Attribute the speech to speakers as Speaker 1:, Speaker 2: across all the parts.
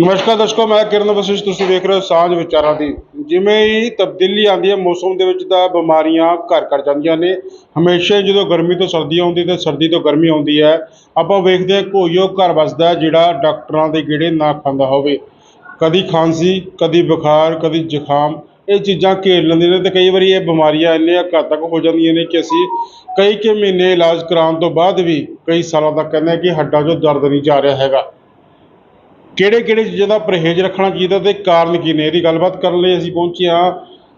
Speaker 1: ਨਮਸਕਾਰ ਦਰਸ਼ਕੋ, ਮੈਂ ਕਿਰਨ ਵਸਿਸ਼ ਤੁਸੀਂ ਵੇਖ ਰਹੇ ਹੋ ਸਾਂਝ ਵਿਚਾਰਾਂ ਦੀ। ਜਿਵੇਂ ਹੀ ਤਬਦੀਲੀ ਆਉਂਦੀ ਹੈ, ਮੌਸਮ ਦੇ ਵਿੱਚ ਤਾਂ ਬਿਮਾਰੀਆਂ ਘਰ ਘਰ ਜਾਂਦੀਆਂ ਨੇ। ਹਮੇਸ਼ਾ ਹੀ ਜਦੋਂ ਗਰਮੀ ਤੋਂ ਸਰਦੀ ਆਉਂਦੀ ਤੇ ਸਰਦੀ ਤੋਂ ਗਰਮੀ ਆਉਂਦੀ ਹੈ। ਆਪਾਂ ਵੇਖਦੇ ਹਾਂ ਕੋਈ ਘਰ ਵੱਸਦਾ ਜਿਹੜਾ ਡਾਕਟਰਾਂ ਦੇ ਗੇੜੇ ਨਾ ਖਾਂਦਾ ਹੋਵੇ। ਕਦੀ ਖਾਂਸੀ, ਕਦੀ ਬੁਖਾਰ, ਕਦੀ ਜ਼ੁਕਾਮ, ਇਹ ਚੀਜ਼ਾਂ ਘੇਰ ਲੈਂਦੀਆਂ ਨੇ ਤੇ ਕਈ ਵਾਰੀ ਇਹ ਬਿਮਾਰੀਆਂ ਇੰਨੀਆਂ ਘਾਤਕ ਹੋ ਜਾਂਦੀਆਂ ਨੇ ਕਿ ਅਸੀਂ ਕਈ ਕੁ ਮਹੀਨੇ ਇਲਾਜ ਕਰਾਉਣ ਤੋਂ ਬਾਅਦ ਵੀ ਕਈ ਸਾਲਾਂ ਤੱਕ ਕਹਿੰਦੇ ਕਿ ਹੱਡਾਂ 'ਚੋਂ ਦਰਦ ਨਹੀਂ ਜਾ ਰਿਹਾ ਹੈਗਾ। ਕਿਹੜੇ ਕਿਹੜੇ ਚੀਜ਼ਾਂ ਦਾ ਪਰਹੇਜ਼ ਰੱਖਣਾ ਚਾਹੀਦਾ ਤੇ ਕਾਰਨ ਕੀ ਨੇ? ਇਹਦੀ ਗੱਲਬਾਤ ਕਰਨ ਲਈ ਅਸੀਂ ਪਹੁੰਚੇ ਹਾਂ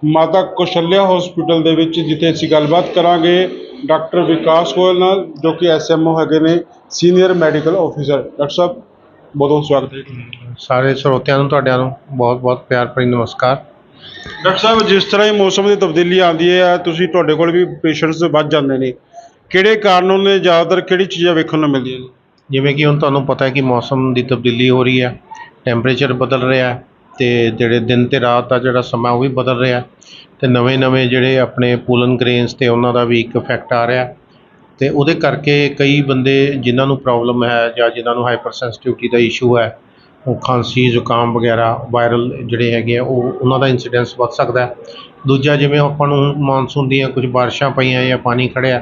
Speaker 1: ਮਾਤਾ ਕੁਸ਼ਲਿਆ ਹਸਪੀਟਲ ਦੇ ਵਿੱਚ ਜਿੱਥੇ ਅਸੀਂ ਗੱਲਬਾਤ ਕਰਾਂਗੇ ਡਾਕਟਰ ਵਿਕਾਸ ਗੋਇਲ ਨਾਲ ਜੋ ਕਿ ਐਸਐਮਓ ਹੈਗੇ ਨੇ ਸੀਨੀਅਰ ਮੈਡੀਕਲ ਆਫੀਸਰ ਡਾਕਟਰ ਸਾਹਿਬ ਬਹੁਤ ਬਹੁਤ ਸਵਾਗਤ ਹੈ।
Speaker 2: ਸਾਰੇ ਸਰੋਤਿਆਂ ਨੂੰ ਤੁਹਾਡਿਆਂ ਨੂੰ ਬਹੁਤ ਬਹੁਤ ਪਿਆਰ ਭਰੀ ਨਮਸਕਾਰ।
Speaker 1: ਡਾਕਟਰ ਸਾਹਿਬ ਜਿਸ ਤਰ੍ਹਾਂ ਹੀ ਮੌਸਮ ਦੀ ਤਬਦੀਲੀ ਆਉਂਦੀ ਹੈ ਤੁਸੀਂ ਤੁਹਾਡੇ ਕੋਲ ਵੀ ਪੇਸ਼ੈਂਟਸ ਵੱਧ ਜਾਂਦੇ ਨੇ। ਕਿਹੜੇ ਕਾਰਨ ਨੇ? ਜ਼ਿਆਦਾਤਰ ਕਿਹੜੀ ਚੀਜ਼ਾਂ ਵੇਖਣ ਨੂੰ ਮਿਲਦੀਆਂ ਨੇ?
Speaker 2: ਜਿਵੇਂ ਕਿ ਹੁਣ ਤੁਹਾਨੂੰ ਪਤਾ ਕਿ ਮੌਸਮ ਦੀ ਤਬਦੀਲੀ ਹੋ ਰਹੀ ਹੈ ਟੈਂਪਰੇਚਰ ਬਦਲ ਰਿਹਾ ਅਤੇ ਜਿਹੜੇ ਦਿਨ ਅਤੇ ਰਾਤ ਦਾ ਜਿਹੜਾ ਸਮਾਂ ਉਹ ਵੀ ਬਦਲ ਰਿਹਾ ਅਤੇ ਨਵੇਂ-ਨਵੇਂ ਜਿਹੜੇ ਆਪਣੇ ਪੂਲਨ ਗ੍ਰੇਨਸ ਤੇ ਉਹਨਾਂ ਦਾ ਵੀ ਇੱਕ ਇਫੈਕਟ ਆ ਰਿਹਾ ਅਤੇ ਉਹਦੇ ਕਰਕੇ ਕਈ ਬੰਦੇ ਜਿਨ੍ਹਾਂ ਨੂੰ ਪ੍ਰੋਬਲਮ ਹੈ ਜਾਂ ਜਿਨ੍ਹਾਂ ਨੂੰ ਹਾਈਪਰ ਸੈਂਸਿਟਿਵਿਟੀ ਦਾ ਇਸ਼ੂ ਹੈ, ਉਹ ਖਾਂਸੀ, ਜ਼ੁਕਾਮ ਵਗੈਰਾ ਵਾਇਰਲ ਜਿਹੜੇ ਹੈਗੇ ਆ, ਉਹ ਉਹਨਾਂ ਦਾ ਇੰਸੀਡੈਂਸ ਵੱਧ ਸਕਦਾ ਦੂਜਾ ਜਿਵੇਂ ਆਪਾਂ ਨੂੰ ਮਾਨਸੂਨ ਦੀਆਂ ਕੁਝ ਬਾਰਿਸ਼ਾਂ ਪਈਆਂ ਜਾਂ ਪਾਣੀ ਖੜ੍ਹਿਆ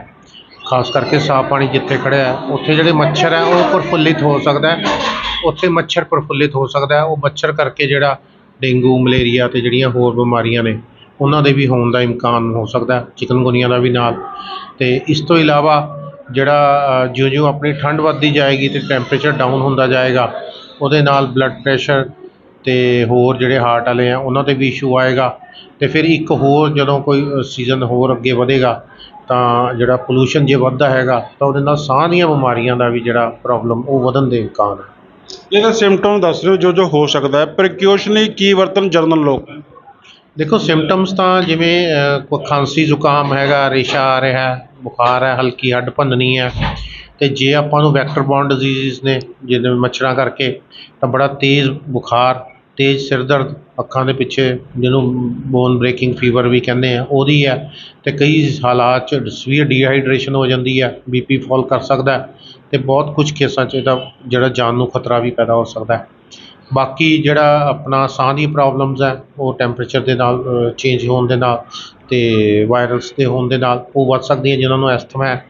Speaker 2: ਖਾਸ ਕਰਕੇ ਸਾਫ਼ ਪਾਣੀ ਜਿੱਥੇ ਖੜਿਆ ਉੱਥੇ ਜਿਹੜੇ ਮੱਛਰ ਹੈ, ਉਹ ਪ੍ਰਫੁੱਲਿਤ ਹੋ ਸਕਦਾ ਉੱਥੇ ਮੱਛਰ ਪ੍ਰਫੁੱਲਿਤ ਹੋ ਸਕਦਾ ਉਹ ਮੱਛਰ ਕਰਕੇ ਜਿਹੜਾ ਡੇਂਗੂ, ਮਲੇਰੀਆ ਅਤੇ ਜਿਹੜੀਆਂ ਹੋਰ ਬਿਮਾਰੀਆਂ ਨੇ, ਉਹਨਾਂ ਦੇ ਵੀ ਹੋਣ ਦਾ ਇਮਕਾਨ ਹੋ ਸਕਦਾ ਹੈ, ਚਿਕਨਗੁਨੀਆ ਦਾ ਵੀ ਨਾਲ। ਅਤੇ ਇਸ ਤੋਂ ਇਲਾਵਾ ਜਿਹੜਾ ਜਿਉਂ-ਜਿਉਂ ਆਪਣੀ ਠੰਡ ਵੱਧਦੀ ਜਾਏਗੀ ਅਤੇ ਟੈਂਪਰੇਚਰ ਡਾਊਨ ਹੁੰਦਾ ਜਾਏਗਾ, ਉਹਦੇ ਨਾਲ ਬਲੱਡ ਪ੍ਰੈਸ਼ਰ ਅਤੇ ਹੋਰ ਜਿਹੜੇ ਹਾਰਟ ਵਾਲੇ ਆ, ਉਹਨਾਂ ਤੇ ਵੀ ਇਸ਼ੂ ਆਏਗਾ। ਅਤੇ ਫਿਰ ਇੱਕ ਹੋਰ ਜਦੋਂ ਕੋਈ ਸੀਜ਼ਨ ਹੋਰ ਅੱਗੇ ਵਧੇਗਾ ਤਾਂ ਜਿਹੜਾ ਪੋਲੂਸ਼ਨ ਜੇ ਵੱਧਦਾ ਹੈਗਾ ਤਾਂ ਉਹਦੇ ਨਾਲ ਸਾਹ ਦੀਆਂ ਬਿਮਾਰੀਆਂ ਦਾ ਵੀ ਜਿਹੜਾ ਪ੍ਰੋਬਲਮ ਉਹ ਵਧਣ ਦੇ ਇਮਕਾਨ ਹੈ
Speaker 1: ਇਹਦਾ ਸਿੰਪਟਮ ਦੱਸ ਦਿਓ ਜੋ ਜੋ ਹੋ ਸਕਦਾ ਹੈ। ਪ੍ਰੀਕਿਊਸ਼ਨਲੀ ਕੀ ਵਰਤਨ ਜਰਨਲ ਲੋਕ?
Speaker 2: ਦੇਖੋ ਸਿੰਪਟਮਸ ਤਾਂ ਜਿਵੇਂ ਕੋਈ ਖਾਂਸੀ ਜ਼ੁਕਾਮ ਹੈਗਾ ਰੇਸ਼ਾ ਆ ਰਿਹਾ ਹੈ ਬੁਖਾਰ ਹੈ ਹਲਕੀ ਹੱਡ ਭੰਨਣੀ ਹੈ ਤੇ ਜੇ ਆਪਾਂ ਨੂੰ ਵੈਕਟਰ ਬੌਰਨ ਡਿਜ਼ੀਜ਼ ਨੇ ਜਿਹਦੇ ਮੱਛਰਾਂ ਕਰਕੇ ਤਾਂ ਬੜਾ ਤੇਜ਼ ਬੁਖਾਰ ਤੇਜ਼ ਸਿਰ ਦਰਦ ਅੱਖਾਂ ਦੇ ਪਿੱਛੇ, ਜਿਹਨੂੰ ਬੋਨ ਬ੍ਰੇਕਿੰਗ ਫੀਵਰ ਵੀ ਕਹਿੰਦੇ ਆ, ਉਹਦੀ ਹੈ ਅਤੇ ਕਈ ਹਾਲਾਤ 'ਚ ਸਵੀਅਰ ਡੀਹਾਈਡਰੇਸ਼ਨ ਹੋ ਜਾਂਦੀ ਹੈ ਬੀ ਪੀ ਫੋਲ ਕਰ ਸਕਦਾ ਅਤੇ ਬਹੁਤ ਕੁਛ ਕੇਸਾਂ 'ਚ ਇਹਦਾ ਜਿਹੜਾ ਜਾਨ ਨੂੰ ਖਤਰਾ ਵੀ ਪੈਦਾ ਹੋ ਸਕਦਾ ਬਾਕੀ ਜਿਹੜਾ ਆਪਣਾ ਸਾਹ ਦੀ ਪ੍ਰੋਬਲਮਸ ਹੈ, ਉਹ ਟੈਂਪਰੇਚਰ ਦੇ ਨਾਲ ਚੇਂਜ ਹੋਣ ਦੇ ਨਾਲ ਅਤੇ ਵਾਇਰਲਸ ਦੇ ਹੋਣ ਦੇ ਨਾਲ ਉਹ ਵੱਧ ਸਕਦੀਆਂ ਜਿਨ੍ਹਾਂ ਨੂੰ ਐਸਥਮਾ ਹੈ,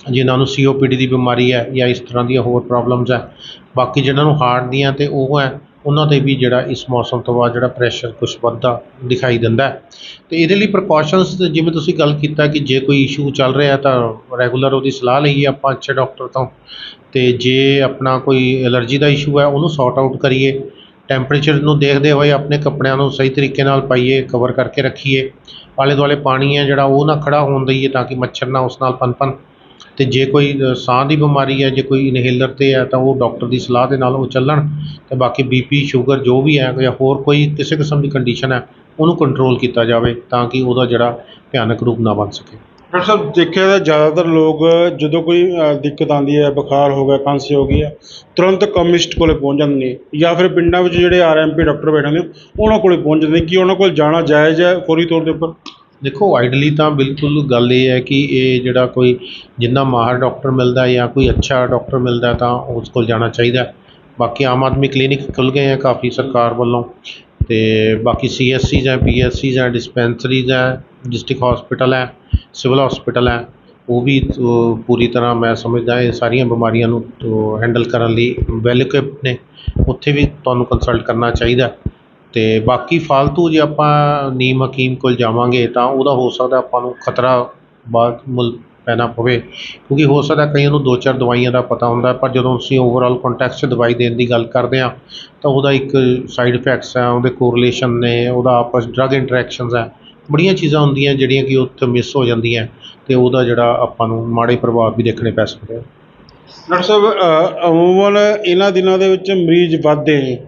Speaker 2: ਜਿਨ੍ਹਾਂ ਨੂੰ ਸੀ ਓ ਪੀ ਡੀ ਦੀ ਬਿਮਾਰੀ ਹੈ ਜਾਂ ਇਸ ਤਰ੍ਹਾਂ ਦੀਆਂ ਹੋਰ ਪ੍ਰੋਬਲਮਸ ਹੈ। ਬਾਕੀ ਜਿਹਨਾਂ ਨੂੰ ਹਾਰਟ ਦੀਆਂ ਅਤੇ ਉਹ ਹੈ ਉਹਨਾਂ ਤੇ ਵੀ ਜਿਹੜਾ ਇਸ ਮੌਸਮ ਤੋਂ ਬਾਅਦ ਜਿਹੜਾ ਪ੍ਰੈਸ਼ਰ ਕੁਝ ਵੱਧਦਾ ਦਿਖਾਈ ਦਿੰਦਾ ਹੈ। ਤੇ ਇਹਦੇ ਲਈ ਪ੍ਰੀਕਾਸ਼ਨਸ ਜਿਵੇਂ ਤੁਸੀਂ ਗੱਲ ਕੀਤਾ ਕਿ ਜੇ ਕੋਈ ਇਸ਼ੂ ਚੱਲ ਰਿਹਾ ਤਾਂ ਰੈਗੂਲਰ ਉਹਦੀ ਸਲਾਹ ਲਈਏ ਆਪਾਂ ਅੱਛੇ ਡਾਕਟਰ ਤੋਂ। ਤੇ ਜੇ ਆਪਣਾ ਕੋਈ ਐਲਰਜੀ ਦਾ ਇਸ਼ੂ ਹੈ ਉਹਨੂੰ ਸੌਰਟ ਆਊਟ ਕਰੀਏ। ਟੈਂਪਰੇਚਰ ਨੂੰ ਦੇਖਦੇ ਹੋਏ ਆਪਣੇ ਕੱਪੜਿਆਂ ਨੂੰ ਸਹੀ ਤਰੀਕੇ ਨਾਲ ਪਾਈਏ ਕਵਰ ਕਰਕੇ ਰੱਖੀਏ। ਆਲੇ ਦੁਆਲੇ ਪਾਣੀ ਹੈ ਜਿਹੜਾ ਉਹ ਨਾ ਖੜਾ ਹੋਣ ਦਈਏ ਤਾਂ ਕਿ ਮੱਛਰ ਨਾ ਉਸ ਨਾਲ ਪਨਪਨ ਅਤੇ ਜੇ ਕੋਈ ਸਾਹ ਦੀ ਬਿਮਾਰੀ ਹੈ, ਜੇ ਕੋਈ ਇਨਹੇਲਰ ਤੇ ਹੈ, ਤਾਂ ਉਹ ਡਾਕਟਰ ਦੀ ਸਲਾਹ ਦੇ ਨਾਲ ਉਹ ਚੱਲਣ ਅਤੇ ਬਾਕੀ ਬੀ ਪੀ ਸ਼ੂਗਰ ਜੋ ਵੀ ਹੈ ਜਾਂ ਹੋਰ ਕੋਈ ਕਿਸੇ ਕਿਸਮ ਦੀ ਕੰਡੀਸ਼ਨ ਹੈ, ਉਹਨੂੰ ਕੰਟਰੋਲ ਕੀਤਾ ਜਾਵੇ ਤਾਂ ਕਿ ਉਹਦਾ ਜਿਹੜਾ ਭਿਆਨਕ ਰੂਪ ਨਾ ਬਣ ਸਕੇ।
Speaker 1: ਡਾਕਟਰ ਸਾਹਿਬ, ਦੇਖਿਆ ਤਾਂ ਜ਼ਿਆਦਾਤਰ ਲੋਕ ਜਦੋਂ ਕੋਈ ਦਿੱਕਤ ਆਉਂਦੀ ਹੈ, ਬੁਖਾਰ ਹੋ ਗਿਆ ਖਾਂਸੀ ਹੋ ਗਈ ਹੈ, ਤੁਰੰਤ ਕਮਿਸਟ ਕੋਲੇ ਪਹੁੰਚ ਜਾਂਦੇ ਨੇ ਜਾਂ ਫਿਰ ਪਿੰਡਾਂ ਵਿੱਚ ਜਿਹੜੇ ਆਰ ਐੱਮ ਪੀ ਡਾਕਟਰ ਬੈਠੇ ਨੇ, ਉਹਨਾਂ ਕੋਲੇ ਪਹੁੰਚ ਜਾਂਦੇ ਨੇ ਕਿ ਉਹਨਾਂ ਕੋਲ ਜਾਣਾ ਜਾਇਜ਼ ਹੈ ਫੌਰੀ ਤੌਰ ਦੇ ਉੱਪਰ?
Speaker 2: ਦੇਖੋ ਆਈਡਲੀ ਤਾਂ ਬਿਲਕੁਲ ਗੱਲ ਇਹ ਹੈ ਕਿ ਇਹ ਜਿਹੜਾ ਕੋਈ ਜਿੰਨਾ ਮਾਹਰ ਡਾਕਟਰ ਮਿਲਦਾ ਜਾਂ ਕੋਈ ਅੱਛਾ ਡਾਕਟਰ ਮਿਲਦਾ ਤਾਂ ਉਸ ਕੋਲ ਜਾਣਾ ਚਾਹੀਦਾ ਬਾਕੀ ਆਮ ਆਦਮੀ ਕਲੀਨਿਕ ਖੁੱਲ੍ਹ ਗਏ ਹੈ ਕਾਫੀ ਸਰਕਾਰ ਵੱਲੋਂ ਅਤੇ ਬਾਕੀ ਸੀ ਐੱਸ ਸੀਜ਼ ਹੈ ਪੀਐਸਸੀਜ਼ ਹੈ ਡਿਸਪੈਂਸਰੀਜ਼ ਹੈ ਡਿਸਟ੍ਰਿਕਟ ਹੋਸਪਿਟਲ ਹੈ ਸਿਵਲ ਹੋਸਪਿਟਲ ਹੈ, ਉਹ ਵੀ ਪੂਰੀ ਤਰ੍ਹਾਂ ਮੈਂ ਸਮਝਦਾ ਇਹ ਸਾਰੀਆਂ ਬਿਮਾਰੀਆਂ ਨੂੰ ਹੈਂਡਲ ਕਰਨ ਲਈ ਵੈਲ equipped ਨੇ। ਉੱਥੇ ਵੀ ਤੁਹਾਨੂੰ ਕੰਸਲਟ ਕਰਨਾ ਚਾਹੀਦਾ। ਅਤੇ ਬਾਕੀ ਫਾਲਤੂ ਜੇ ਆਪਾਂ ਨੀਮ ਹਕੀਮ ਕੋਲ ਜਾਵਾਂਗੇ ਤਾਂ ਉਹਦਾ ਹੋ ਸਕਦਾ ਆਪਾਂ ਨੂੰ ਖਤਰਾ ਬਾਅਦ ਮੁੱਲ ਪੈਣਾ ਪਵੇ ਕਿਉਂਕਿ ਹੋ ਸਕਦਾ ਕਈਆਂ ਨੂੰ ਦੋ ਚਾਰ ਦਵਾਈਆਂ ਦਾ ਪਤਾ ਹੁੰਦਾ ਪਰ ਜਦੋਂ ਅਸੀਂ ਓਵਰਆਲ ਕੰਟੈਕਸਟ 'ਚ ਦਵਾਈ ਦੇਣ ਦੀ ਗੱਲ ਕਰਦੇ ਹਾਂ ਤਾਂ ਉਹਦਾ ਇੱਕ ਸਾਈਡ ਇਫੈਕਟਸ ਹੈ ਉਹਦੇ ਕੋਰੀਲੇਸ਼ਨ ਨੇ ਉਹਦਾ ਆਪਸ ਡਰੱਗ ਇੰਟਰੈਕਸ਼ਨਸ ਹੈ ਬੜੀਆਂ ਚੀਜ਼ਾਂ ਹੁੰਦੀਆਂ ਜਿਹੜੀਆਂ ਕਿ ਉੱਥੇ ਮਿਸ ਹੋ ਜਾਂਦੀਆਂ ਅਤੇ ਉਹਦਾ ਜਿਹੜਾ ਆਪਾਂ ਨੂੰ ਮਾੜੇ ਪ੍ਰਭਾਵ ਵੀ ਦੇਖਣੇ ਪੈ ਸਕਦੇ ਆ।
Speaker 1: ਡਾਕਟਰ ਸਾਹਿਬ ਅ, ਅਮੂਮਨ ਇਹਨਾਂ ਦਿਨਾਂ ਦੇ ਵਿੱਚ ਮਰੀਜ਼ ਵੱਧਦੇ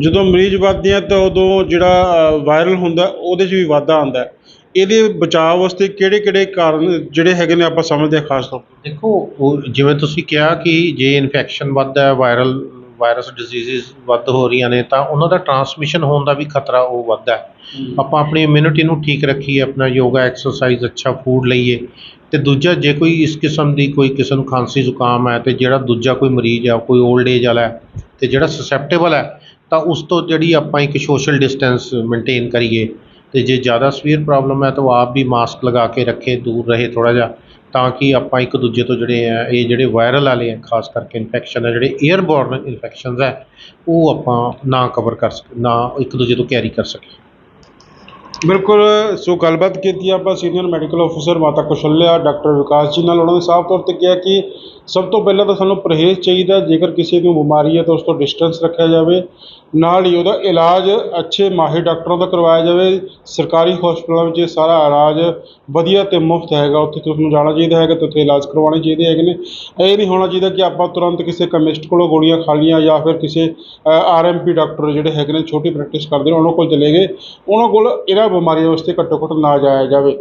Speaker 1: ਜਦੋਂ ਮਰੀਜ਼ ਵੱਧਦੇ ਆ ਤਾਂ ਉਦੋਂ ਜਿਹੜਾ ਵਾਇਰਲ ਹੁੰਦਾ ਉਹਦੇ 'ਚ ਵੀ ਵਾਧਾ ਆਉਂਦਾ। ਇਹਦੇ ਬਚਾਅ ਵਾਸਤੇ ਕਿਹੜੇ ਕਿਹੜੇ ਕਾਰਨ ਜਿਹੜੇ ਹੈਗੇ ਨੇ ਆਪਾਂ ਸਮਝਦੇ ਹਾਂ ਖਾਸ ਤੌਰ ਤੇ?
Speaker 2: ਦੇਖੋ ਉਹ ਜਿਵੇਂ ਤੁਸੀਂ ਕਿਹਾ ਕਿ ਜੇ ਇਨਫੈਕਸ਼ਨ ਵੱਧਦਾ ਹੈ ਵਾਇਰਲ ਵਾਇਰਸ ਡਿਜ਼ੀਜ਼ਸ ਵੱਧ ਹੋ ਰਹੀਆਂ ਨੇ ਤਾਂ ਉਹਨਾਂ ਦਾ ਟਰਾਂਸਮਿਸ਼ਨ ਹੋਣ ਦਾ ਵੀ ਖਤਰਾ ਉਹ ਵੱਧਦਾ ਹੈ। ਆਪਾਂ ਆਪਣੀ ਇਮਿਊਨਿਟੀ ਨੂੰ ਠੀਕ ਰੱਖੀਏ ਆਪਣਾ ਯੋਗਾ ਐਕਸਰਸਾਈਜ਼ ਅੱਛਾ ਫੂਡ ਲਈਏ ਤੇ ਦੂਜਾ ਜੇ ਕੋਈ ਇਸ ਕਿਸਮ ਦੀ ਕੋਈ ਕਿਸੇ ਨੂੰ ਖਾਂਸੀ ਜ਼ੁਕਾਮ ਹੈ ਤੇ ਜਿਹੜਾ ਦੂਜਾ ਕੋਈ ਮਰੀਜ਼ ਹੈ ਕੋਈ 올ਡ ਏਜ ਵਾਲਾ ਤੇ ਜਿਹੜਾ ਸਸੈਪਟੇਬਲ ਹੈ ਤਾਂ ਉਸ ਤੋਂ ਜਿਹੜੀ ਆਪਾਂ ਇੱਕ ਸੋਸ਼ਲ ਡਿਸਟੈਂਸ ਮੇਨਟੇਨ ਕਰੀਏ ਅਤੇ ਜੇ ਜ਼ਿਆਦਾ ਸਵੀਅਰ ਪ੍ਰੋਬਲਮ ਹੈ ਤਾਂ ਉਹ ਆਪ ਵੀ ਮਾਸਕ ਲਗਾ ਕੇ ਰੱਖੇ, ਦੂਰ ਰਹੇ ਥੋੜ੍ਹਾ ਜਿਹਾ, ਤਾਂ ਕਿ ਆਪਾਂ ਇੱਕ ਦੂਜੇ ਤੋਂ ਜਿਹੜੇ ਹੈ ਇਹ ਜਿਹੜੇ ਵਾਇਰਲ ਵਾਲੇ ਆ, ਖਾਸ ਕਰਕੇ ਇਨਫੈਕਸ਼ਨ ਹੈ ਜਿਹੜੇ ਏਅਰਬੋਰਨ ਇਨਫੈਕਸ਼ਨਸ ਹੈ ਉਹ ਆਪਾਂ ਨਾ ਕਵਰ ਕਰ ਸਕ, ਨਾ ਇੱਕ ਦੂਜੇ ਤੋਂ ਕੈਰੀ ਕਰ ਸਕੀਏ।
Speaker 1: ਬਿਲਕੁਲ, ਸੋ ਗੱਲਬਾਤ ਕੀਤੀ ਆਪਾਂ ਸੀਨੀਅਰ ਮੈਡੀਕਲ ਅਫਸਰ ਮਾਤਾ ਕੁਸ਼ਲਿਆ ਡਾਕਟਰ ਵਿਕਾਸ ਜੀ ਨਾਲ। ਉਹਨਾਂ ਨੇ ਸਾਫ਼ ਤੌਰ ਤੇ ਕਿਹਾ ਕਿ ਸਭ ਤੋਂ ਪਹਿਲਾਂ ਤਾਂ ਸਾਨੂੰ ਪਰਹੇਜ਼ ਚਾਹੀਦਾ, ਜੇਕਰ ਕਿਸੇ ਨੂੰ ਬਿਮਾਰੀ ਹੈ ਤਾਂ ਉਸ ਤੋਂ ਡਿਸਟੈਂਸ ਰੱਖਿਆ ਜਾਵੇ। ਨਾਲ ਹੀ ਉਹਦਾ ਇਲਾਜ ਅੱਛੇ ਮਾਹਿਰ ਡਾਕਟਰਾਂ ਦਾ ਕਰਵਾਇਆ ਜਾਵੇ। ਸਰਕਾਰੀ ਹਸਪਤਾਲਾਂ ਵਿੱਚ ਇਹ ਸਾਰਾ ਇਲਾਜ ਵਧੀਆ ਤੇ ਮੁਫਤ ਹੈਗਾ। ਉੱਥੇ ਤੁਹਾਨੂੰ ਜਾਣਾ ਚਾਹੀਦਾ ਹੈਗਾ ਤੇ ਉੱਥੇ ਇਲਾਜ ਕਰਵਾਉਣੇ ਚਾਹੀਦੇ ਹੈਗੇ ਨੇ। ਇਹ ਨਹੀਂ ਹੋਣਾ ਚਾਹੀਦਾ ਕਿ ਆਪਾਂ ਤੁਰੰਤ ਕਿਸੇ ਕੈਮਿਸਟ ਕੋਲੋਂ ਗੋਲੀਆਂ ਖਾ ਲਈਆਂ ਜਾਂ ਫਿਰ ਕਿਸੇ ਆਰ ਐਮ ਪੀ ਡਾਕਟਰ ਜਿਹੜੇ ਹੈਗੇ ਨੇ, ਛੋਟੀ ਪ੍ਰੈਕਟਿਸ ਕਰਦੇ ਨੇ, ਉਹਨਾਂ ਕੋਲ ਚਲੇ ਗਏ। ਉਹਨਾਂ ਕੋਲ ਇਹਨਾਂ ਬਿਮਾਰੀਆਂ ਵਾਸਤੇ ਘੱਟੋ ਘੱਟ ਨਾ ਜਾਇਆ ਜਾਵੇ।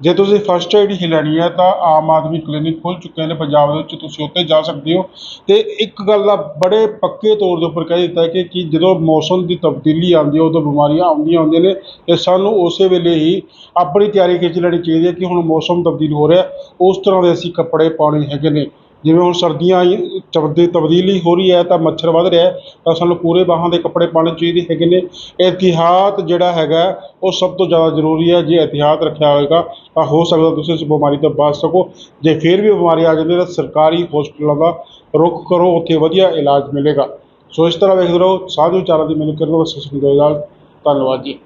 Speaker 1: ਜੇ ਤੁਸੀਂ ਫਸਟ ਏਡ ਹੀ ਲੈਣੀ ਹੈ, ਤਾਂ ਆਮ ਆਦਮੀ ਕਲੀਨਿਕ ਖੁੱਲ੍ਹ ਚੁੱਕੇ ਨੇ ਪੰਜਾਬ ਦੇ ਵਿੱਚ, ਤੁਸੀਂ ਉੱਥੇ ਜਾ ਸਕਦੇ ਹੋ। ਤੇ ਇੱਕ ਗੱਲ ਦਾ ਬੜੇ ਪੱਕੇ ਤੌਰ ਦੇ ਉੱਪਰ ਕਹਿ ਦਿੱਤਾ ਕਿ ਕਿ ਜਦੋਂ ਮੌਸਮ ਦੀ ਤਬਦੀਲੀ ਆਉਂਦੀ ਹੈ, ਉਦੋਂ ਬਿਮਾਰੀਆਂ ਆਉਂਦੀਆਂ ਹੁੰਦੀਆਂ ਨੇ, ਤੇ ਸਾਨੂੰ ਉਸੇ ਵੇਲੇ ਹੀ ਆਪਣੀ ਤਿਆਰੀ ਖਿੱਚ ਲੈਣੀ ਚਾਹੀਦੀ ਹੈ ਕਿ ਹੁਣ ਮੌਸਮ ਤਬਦੀਲ ਹੋ ਰਿਹਾ। ਉਸ ਤਰ੍ਹਾਂ ਦੇ ਅਸੀਂ ਕੱਪੜੇ ਪਾਉਣੇ ਹੈਗੇ ਨੇ। ਜਿਵੇਂ ਹੁਣ ਸਰਦੀਆਂ ਆਈ ਤਬਦੀ ਤਬਦੀਲੀ ਹੋ ਰਹੀ ਹੈ, ਤਾਂ ਮੱਛਰ ਵੱਧ ਰਿਹਾ ਤਾਂ ਸਾਨੂੰ ਪੂਰੇ ਬਾਹਾਂ ਦੇ ਕੱਪੜੇ ਪਾਉਣੇ ਚਾਹੀਦੇ ਹੈਗੇ ਨੇ। ਇਹਤਿਆਤ ਜਿਹੜਾ ਹੈਗਾ, ਉਹ ਸਭ ਤੋਂ ਜ਼ਿਆਦਾ ਜ਼ਰੂਰੀ ਹੈ, ਜੇ ਇਹਤਿਆਤ ਰੱਖਿਆ ਹੋਏਗਾ, ਤਾਂ ਹੋ ਸਕਦਾ ਤੁਸੀਂ ਇਸ ਬਿਮਾਰੀ ਤੋਂ ਬਚ ਸਕੋ। ਜੇ ਫਿਰ ਵੀ ਬਿਮਾਰੀ ਆ ਜਾਂਦੀ ਹੈ, ਤਾਂ ਸਰਕਾਰੀ ਹਸਪਤਾਲਾਂ ਦਾ ਰੁੱਖ ਕਰੋ, ਉੱਥੇ ਵਧੀਆ ਇਲਾਜ ਮਿਲੇਗਾ। ਸੋ ਇਸ ਤਰ੍ਹਾਂ ਵੇਖਦੇ ਰਹੋ ਸਾਧੂ ਵਿਚਾਰਾਂ ਦੀ ਮੈਨੂੰ ਕਿਰਨ ਵਸਤ ਸਿੰਘ ਗੋਇਲ ਧੰਨਵਾਦ ਜੀ।